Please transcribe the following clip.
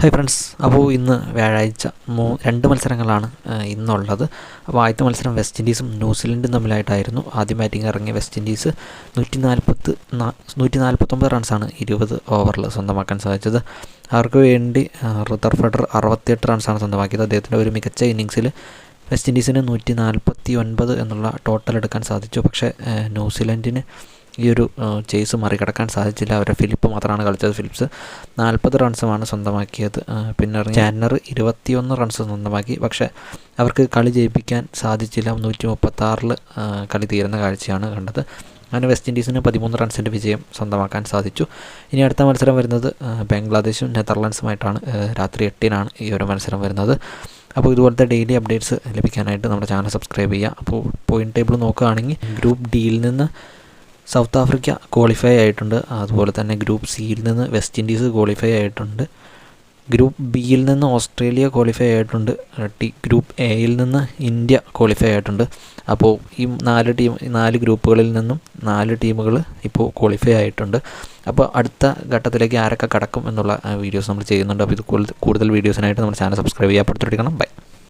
Hi friends അപ്പോൾ ഇന്ന് വ്യാഴാഴ്ച മൂ രണ്ട് മത്സരങ്ങളാണ് ഇന്നുള്ളത്. അപ്പോൾ ആദ്യത്തെ മത്സരം വെസ്റ്റ് ഇൻഡീസും ന്യൂസിലൻഡും തമ്മിലായിട്ടായിരുന്നു. ആദ്യം ബാറ്റിംഗ് ഇറങ്ങിയ വെസ്റ്റ് ഇൻഡീസ് നൂറ്റി നാൽപ്പത്ത് നൂറ്റി നാൽപ്പത്തൊമ്പത് റൺസാണ് ഇരുപത് ഓവറിൽ സ്വന്തമാക്കാൻ സാധിച്ചത്. അവർക്ക് വേണ്ടി റിതർ ഫെഡർ അറുപത്തിയെട്ട് റൺസാണ് സ്വന്തമാക്കിയത്. അദ്ദേഹത്തിന്റെ ഒരു മികച്ച ഇന്നിങ്സിൽ വെസ്റ്റ് ഇൻഡീസിന് നൂറ്റി നാൽപ്പത്തി ഒൻപത് എന്നുള്ള ടോട്ടൽ എടുക്കാൻ സാധിച്ചു. പക്ഷേ ന്യൂസിലൻഡിന് ഈ ഒരു ചേസ് മറികടക്കാൻ സാധിച്ചില്ല. അവരെ ഫിലിപ്പ് മാത്രമാണ് കളിച്ചത്. ഫിലിപ്സ് നാൽപ്പത് റൺസുമാണ് സ്വന്തമാക്കിയത്. പിന്നെ ചാനർ ഇരുപത്തിയൊന്ന് റൺസ് സ്വന്തമാക്കി. പക്ഷേ അവർക്ക് കളി ജയിപ്പിക്കാൻ സാധിച്ചില്ല. നൂറ്റി മുപ്പത്താറിൽ കളി തീരുന്ന കാഴ്ചയാണ് കണ്ടത്. അങ്ങനെ വെസ്റ്റ് ഇൻഡീസിന് പതിമൂന്ന് റൺസിന്റെ വിജയം സ്വന്തമാക്കാൻ സാധിച്ചു. ഇനി അടുത്ത മത്സരം വരുന്നത് ബംഗ്ലാദേശും നെതർലാൻഡ്സുമായിട്ടാണ് രാത്രി എട്ടിനാണ് ഈ ഒരു മത്സരം വരുന്നത്. അപ്പോൾ ഇതുപോലത്തെ ഡെയിലി അപ്ഡേറ്റ്സ് ലഭിക്കാനായിട്ട് നമ്മുടെ ചാനൽ സബ്സ്ക്രൈബ് ചെയ്യുക. അപ്പോൾ പോയിന്റ് ടേബിൾ നോക്കുകയാണെങ്കിൽ ഗ്രൂപ്പ് ഡിയിൽ നിന്ന് സൗത്ത് ആഫ്രിക്ക ക്വാളിഫൈ ആയിട്ടുണ്ട്. അതുപോലെ തന്നെ ഗ്രൂപ്പ് സിയിൽ നിന്ന് വെസ്റ്റ് ഇൻഡീസ് ക്വാളിഫൈ ആയിട്ടുണ്ട്. ഗ്രൂപ്പ് ബിയിൽ നിന്ന് ഓസ്ട്രേലിയ ക്വാളിഫൈ ആയിട്ടുണ്ട്. ടി ഗ്രൂപ്പ് എയിൽ നിന്ന് ഇന്ത്യ ക്വാളിഫൈ ആയിട്ടുണ്ട്. അപ്പോൾ ഈ നാല് ടീം നാല് ഗ്രൂപ്പുകളിൽ നിന്നും നാല് ടീമുകൾ ഇപ്പോൾ ക്വാളിഫൈ ആയിട്ടുണ്ട്. അപ്പോൾ അടുത്ത ഘട്ടത്തിലേക്ക് ആരൊക്കെ കടക്കും എന്നുള്ള വീഡിയോസ് നമ്മൾ ചെയ്യുന്നുണ്ട്. അപ്പോൾ ഇത് കൂടുതൽ വീഡിയോസിനായിട്ട് നമ്മുടെ ചാനൽ സബ്സ്ക്രൈബ് ചെയ്യാൻ പഠിച്ചെടുക്കണം ബൈ